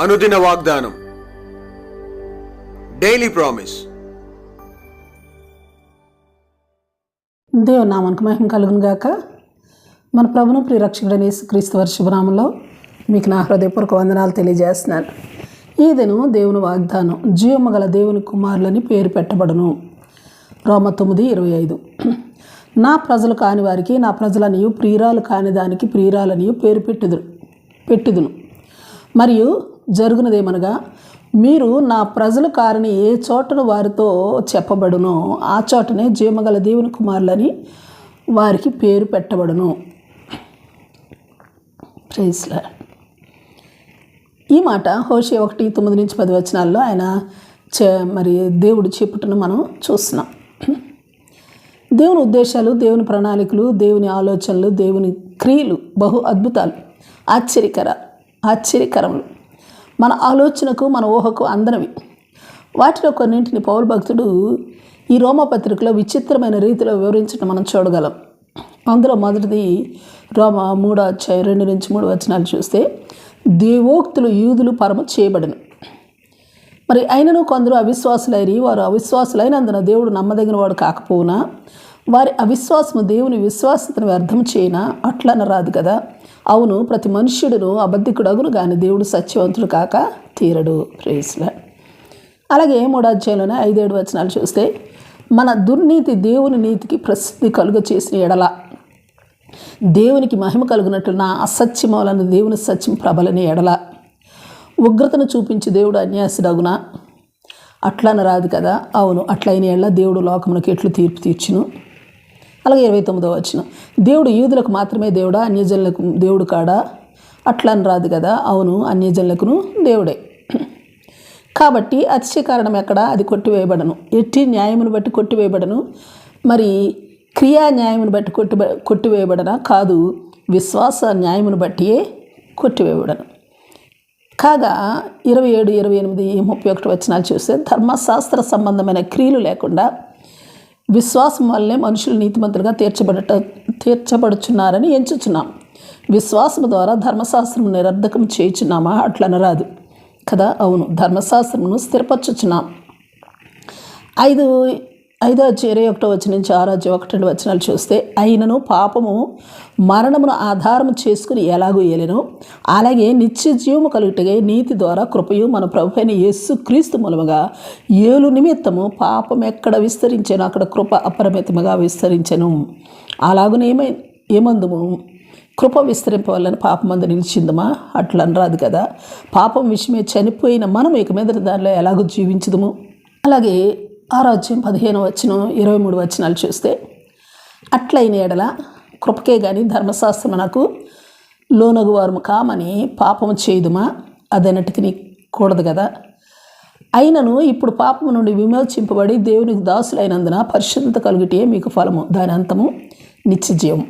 అనుదిన వాగ్దానం. Daily promise దేవుని నామానికి మహిమ కలుగును గాక. మన ప్రభును ప్రియరక్షకుడని క్రీస్తు వారి మీకు నా హృదయపూర్వక వందనాలు తెలియజేస్తున్నాను. ఈ దినం దేవుని వాగ్దానం జీవము గల దేవుని కుమారులని పేరు పెట్టబడును. రోమ తొమ్మిది ఇరవై ఐదు. నా ప్రజలు కాని వారికి నా ప్రజలనియు ప్రియురాలు కాని దానికి ప్రియురాలనియు పేరు పెట్టుదురు పెట్టుదును. మరియు జరుగునదేమనగా మీరు నా ప్రజలు కారని ఏ చోటను వారితో చెప్పబడునో ఆ చోటనే జీవమగల దేవుని కుమారులని వారికి పేరు పెట్టబడును. ప్రైజ్లా ఈ మాట హోషే ఒకటి తొమ్మిది నుంచి పది వచనాల్లో ఆయన చే మరి దేవుడు చెప్పుటను మనం చూస్తున్నాం. దేవుని ఉద్దేశాలు దేవుని ప్రణాళికలు దేవుని ఆలోచనలు దేవుని క్రియలు బహు అద్భుతాలు ఆశ్చర్యకర ఆశ్చర్యకరములు. మన ఆలోచనకు మన ఊహకు అందనవి. వాటిలో కొన్నింటిని పౌరు భక్తుడు ఈ రోమపత్రికలో విచిత్రమైన రీతిలో వివరించడం మనం చూడగలం. అందులో మొదటిది రోమ మూడో అధ్యాయం రెండు నుంచి మూడు వచనాలు చూస్తే దేవోక్తులు యూదులు పరమ చేయబడను. మరి అయినను కొందరు అవిశ్వాసులైరి వారు అవిశ్వాసులైనందున దేవుడు నమ్మదగిన వాడు కాకపోవునా? వారి అవిశ్వాసము దేవుని విశ్వాసతను వ్యర్థం చేయనా అట్లనరాదు కదా. అవును ప్రతి మనుష్యుడును అబద్ధికుడగును కానీ దేవుడు సత్యవంతుడు కాక తీరడు. ప్రేసుల అలాగే మూడో అధ్యాయంలోనే ఐదేడు వచనాలు చూస్తే మన దుర్నీతి దేవుని నీతికి ప్రసిద్ధి కలుగ చేసిన ఎడల దేవునికి మహిమ కలుగునట్లు నా అసత్యం దేవుని సత్యం ప్రబలని ఎడల ఉగ్రతను చూపించి దేవుడు అన్యాసుడగున. అట్లని రాదు కదా? అవును అట్లయిన ఎడల దేవుడు లోకమునకు ఎట్లు తీర్పు తీర్చును? అలాగే ఇరవై తొమ్మిదో వచ్చిన దేవుడు యూదులకు మాత్రమే దేవుడా? అన్యజనులకు దేవుడు కాడా? అట్లని రాదు కదా. అవును అన్యజనులకును దేవుడే. కాబట్టి అతిశయ కారణం ఎక్కడ? అది కొట్టివేయబడను. ఎట్టి న్యాయమును బట్టి కొట్టివేయబడను. మరి క్రియా న్యాయమును బట్టి కొట్టి కొట్టివేయబడనా? కాదు విశ్వాస న్యాయమును బట్టియే కొట్టివేయబడను. కాగా ఇరవై ఏడు ఇరవై ఎనిమిది ముప్పై ఒకటి వచనాలు చూస్తే ధర్మశాస్త్ర సంబంధమైన క్రియలు లేకుండా విశ్వాసం వల్లనే మనుషులు నీతిమంతులుగా తీర్చబడట తీర్చబడుచున్నారని ఎంచుచున్నాం. విశ్వాసం ద్వారా ధర్మశాస్త్రం నిరర్ధకం చేయుచున్నామా? అట్లనరాదు కదా? అవును. ధర్మశాస్త్రమును స్థిరపరచుచున్నాం. ఐదు ఐదో ఇరవై ఒకటో వచ్చిన నుంచి ఆరో ఒకటి రెండు వచనాలు చూస్తే అయినను పాపము మరణమును ఆధారం చేసుకుని ఎలాగూ ఏలెను. అలాగే నిత్య జీవము కలుగుటగా నీతి ద్వారా కృపయు మన ప్రభు అయిన యేసు క్రీస్తు మూలముగా ఏలు నిమిత్తము పాపం ఎక్కడ విస్తరించాను అక్కడ కృప అపరిమితముగా విస్తరించను. అలాగునే ఏమై ఏమందుము? కృప విస్తరింపవల్లని పాపమందు నిలిచిందమా? అట్లా అనరాదు కదా. పాపం విషయమే చనిపోయిన మనం ఇక మీద దానిలో ఎలాగో జీవించదుము? అలాగే ఆరాధ్యం పదిహేను వచ్చిన ఇరవై మూడు వచనాలు చూస్తే అట్లయిన ఎడల కృపకే కానీ ధర్మశాస్త్రం నాకు లోనగువారు కామని పాపము చేయుదుమా? అదనటికి కూడదు కదా? అయినను ఇప్పుడు పాపము నుండి విమోచింపబడి దేవునికి దాసులైనందున పరిశుద్ధత కలుగుటే మీకు ఫలము. దాని అంతము నిత్యజీవం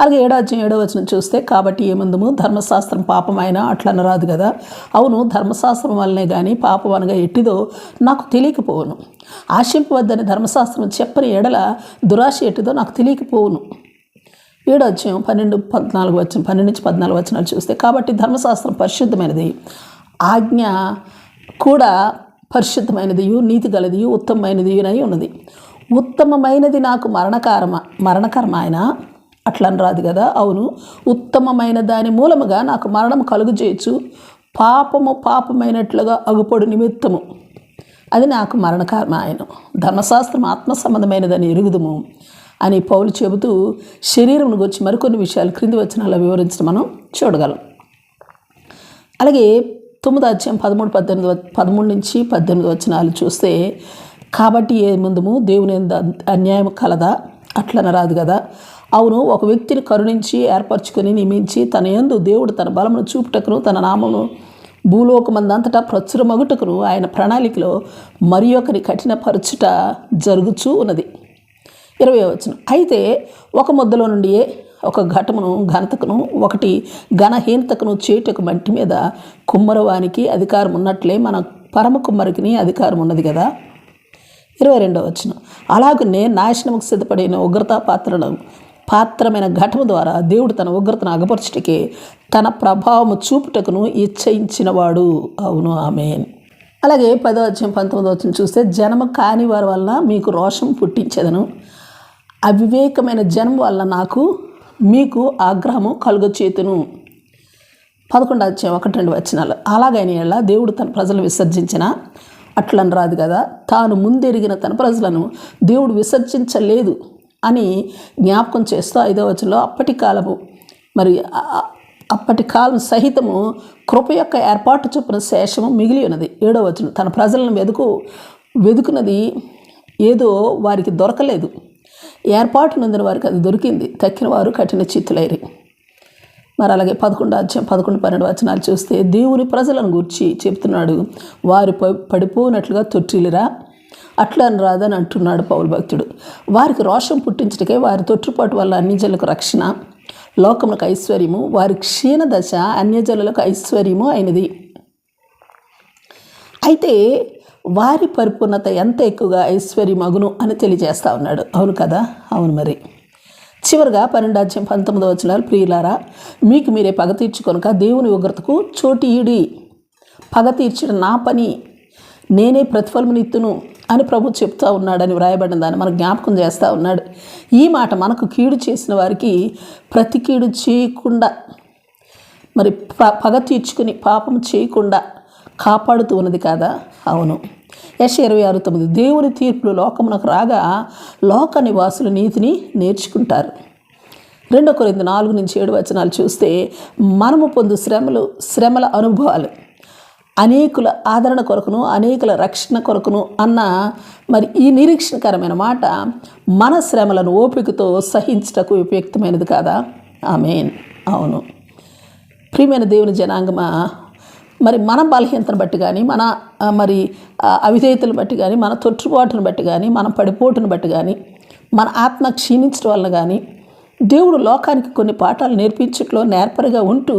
అలాగే ఏడాధ్యం ఏడో వచనం చూస్తే కాబట్టి ఏమందము? ధర్మశాస్త్రం పాపమైనా? అట్లా రాదు కదా. అవును ధర్మశాస్త్రం వల్లనే కానీ పాపం అనగా ఎట్టిదో నాకు తెలియకపోవును. ఆశింపవద్దని ధర్మశాస్త్రం చెప్పని ఎడల దురాశ ఎట్టిదో నాకు తెలియకపోవును. ఏడో అధ్యాయం పన్నెండు పద్నాలుగు వచ్చిన పన్నెండు నుంచి పద్నాలుగు వచనాలు చూస్తే కాబట్టి ధర్మశాస్త్రం పరిశుద్ధమైనది. ఆజ్ఞ కూడా పరిశుద్ధమైనది నీతి గలది ఉత్తమమైనది ఉన్నది. ఉత్తమమైనది నాకు మరణకారమ మరణకరమైన అట్లని రాదు కదా. అవును. ఉత్తమమైన దాని మూలముగా నాకు మరణం కలుగు చేయొచ్చు పాపము పాపమైనట్లుగా అగుపడు నిమిత్తము. అది నాకు మరణకారణ ఆయన ధర్మశాస్త్రం ఆత్మ సంబంధమైనదని ఎరుగుదము అని పౌలు చెబుతూ శరీరం గురించి మరికొన్ని విషయాలు క్రింది వచ్చిన వివరించడం మనం చూడగలం. అలాగే తొమ్మిది అధ్యాయం పదమూడు పద్దెనిమిది పదమూడు నుంచి పద్దెనిమిది వచనాలు చూస్తే కాబట్టి ఏ ముందుము దేవుని అన్యాయం కలదా? అట్లన రాదు కదా. అవును ఒక వ్యక్తిని కరుణించి ఏర్పరచుకొని నియమించి తన యందు దేవుడు తన బలమును చూపుటకును తన నామమును భూలోకమందంతటా ప్రచురమగుటకును ఆయన ప్రణాళికలో మరి ఒకరి కఠినపరచుట జరుగుచూ ఉన్నది. ఇరవై వచ్చిన అయితే ఒక ముద్దలో నుండి ఒక ఘటమును ఘనతకును ఒకటి ఘనహీనతకును చేటుకు మంటి మీద కుమ్మరవానికి అధికారం ఉన్నట్లే మన పరమ కుమ్మరికి అధికారం ఉన్నది కదా ఇరవై రెండవ వచ్చిన అలాగనే నాశనముకు సిద్ధపడిన ఉగ్రతా పాత్రను పాత్రమైన ఘటము ద్వారా దేవుడు తన ఉగ్రతను అగపరచుటకే తన ప్రభావము చూపుటకును ఇచ్చయించినవాడు. అవును ఆమె అలాగే పదో అధ్యాయం పంతొమ్మిదో వచ్చిన చూస్తే జనము కాని వారి వల్ల మీకు రోషం పుట్టించేదను. అవివేకమైన జనం వల్ల నాకు మీకు ఆగ్రహము కలుగచేతును. పదకొండు అధ్యాయం ఒకటి రెండు వచనాలు. అలాగైన ఎలా దేవుడు తన ప్రజలను విసర్జించిన అట్లని రాదు కదా. తాను ముందెరిగిన తన ప్రజలను దేవుడు విసర్జించలేదు. అని జ్ఞాపకం చేస్తూ ఐదో వచనంలో అప్పటి కాలము మరి అప్పటి కాలం సహితము కృప యొక్క ఏర్పాటు చొప్పున శేషము మిగిలి ఉన్నది. ఏడో వచనం తన ప్రజలను వెతుకు వెతుకున్నది ఏదో వారికి దొరకలేదు. ఏర్పాటు నందిన వారికి అది దొరికింది. తక్కిన వారు కఠిన చిత్తులైరి. మరి అలాగే పదకొండు అధ్యాయం పదకొండు పన్నెండు వచనాలు చూస్తే దేవుని ప్రజలను గూర్చి చెప్తున్నాడు వారు ప- పడిపోనట్లుగా తొట్టిలిరా అట్లా అని రాదని అంటున్నాడు పౌరు భక్తుడు. వారికి రోషం పుట్టించటకే వారి తొట్టుపాటు వల్ల అన్యజనులకు రక్షణ లోకములకు ఐశ్వర్యము వారి క్షీణ దశ అన్యజనులకు ఐశ్వర్యము అయినది. అయితే వారి పరిపూర్ణత ఎంత ఎక్కువగా ఐశ్వర్యం అగును అని తెలియజేస్తా ఉన్నాడు. అవును కదా? అవును మరి. చివరిగా పన్నెండాధ్యం పంతొమ్మిదవ వచనాలు ప్రియులారా మీకు మీరే పగ తీర్చుకొనక దేవుని ఉగ్రతకు చోటు ఈడి. పగ తీర్చిన నా పని. నేనే ప్రతిఫలమునిత్తును. అని ప్రభు చెప్తా ఉన్నాడని వ్రాయబడిన దాన్ని మనకు జ్ఞాపకం చేస్తూ ఉన్నాడు. ఈ మాట మనకు కీడు చేసిన వారికి ప్రతి కీడు చేయకుండా మరి ప పగ తీర్చుకుని పాపం చేయకుండా కాపాడుతూ ఉన్నది కాదా? అవును. యశ ఇరవై ఆరు తొమ్మిది దేవుని తీర్పులు లోకమునకు రాగా లోక నివాసులు నీతిని నేర్చుకుంటారు. రెండో కొరింది నాలుగు నుంచి ఏడు వచనాలు చూస్తే మనము పొందు శ్రమలు శ్రమల అనుభవాలు. అనేకుల ఆదరణ కొరకును అనేకుల రక్షణ కొరకును అన్న మరి ఈ నిరీక్షణకరమైన మాట మన శ్రమలను ఓపికతో సహించటకు ఉపయుక్తమైనది కాదా? ఆమెన్. అవును. ప్రియమైన దేవుని జనాంగమా మరి మన బలహీనతను బట్టి కానీ మన మరి అవిధేయతను బట్టి కానీ మన తొట్టుబాటును బట్టి కానీ మన పడిపోటును బట్టి కానీ మన ఆత్మ క్షీణించడం వల్ల కానీ దేవుడు లోకానికి కొన్ని పాఠాలు నేర్పించట్లో నేర్పరిగా ఉంటూ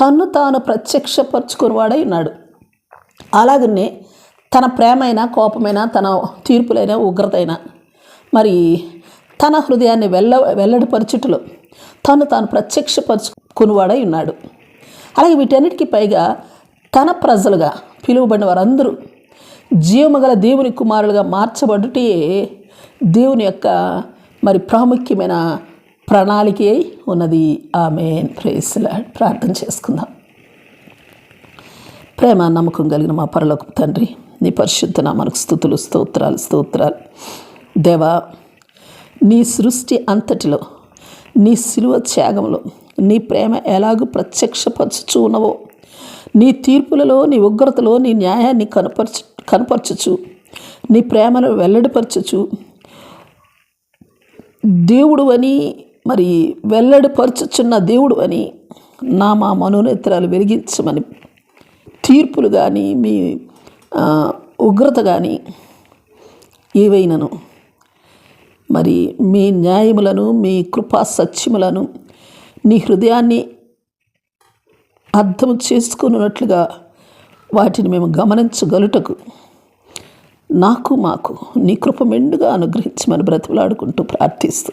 తన్ను తాను ప్రత్యక్షపరచుకునేవాడై ఉన్నాడు. అలాగనే తన ప్రేమైన కోపమైన తన తీర్పులైన ఉగ్రతైన మరి తన హృదయాన్ని వెళ్ళ వెల్లడిపరచుటలో తను తాను ప్రత్యక్షపరుచుకునివాడై ఉన్నాడు. అలాగే వీటన్నిటికీ పైగా తన ప్రజలుగా పిలువబడిన వారందరూ జీవమగల దేవుని కుమారులుగా మార్చబడుటే దేవుని యొక్క మరి ప్రాముఖ్యమైన ప్రణాళిక అయి ఉన్నది. ఆమె ప్రేస్లా ప్రార్థన చేసుకుందాం. ప్రేమ నమ్మకం కలిగిన మా పరలోక తండ్రి నీ పరిశుద్ధ మనకు స్థుతులు స్తోత్రాలు స్తోత్రాలు. దేవా నీ సృష్టి అంతటిలో నీ శిలువ త్యాగంలో నీ ప్రేమ ఎలాగూ ప్రత్యక్షపరచుచు ఉన్నవో నీ తీర్పులలో నీ ఉగ్రతలో నీ న్యాయాన్ని కనపరచు కనపరచుచు నీ ప్రేమను వెల్లడిపరచుచు దేవుడు అని మరి వెల్లడిపరచుచున్న దేవుడు అని నా మా మనోనేత్రాలు వెలిగించమని తీర్పులు కానీ మీ ఉగ్రత కానీ ఏవైనాను. మరి మీ న్యాయములను మీ కృపా సత్యములను నీ హృదయాన్ని అర్థం చేసుకున్నట్లుగా వాటిని మేము గమనించగలుటకు నాకు మాకు నీ కృప మెండుగా అనుగ్రహించమని బ్రతిమలాడుకుంటూ ప్రార్థిస్తూ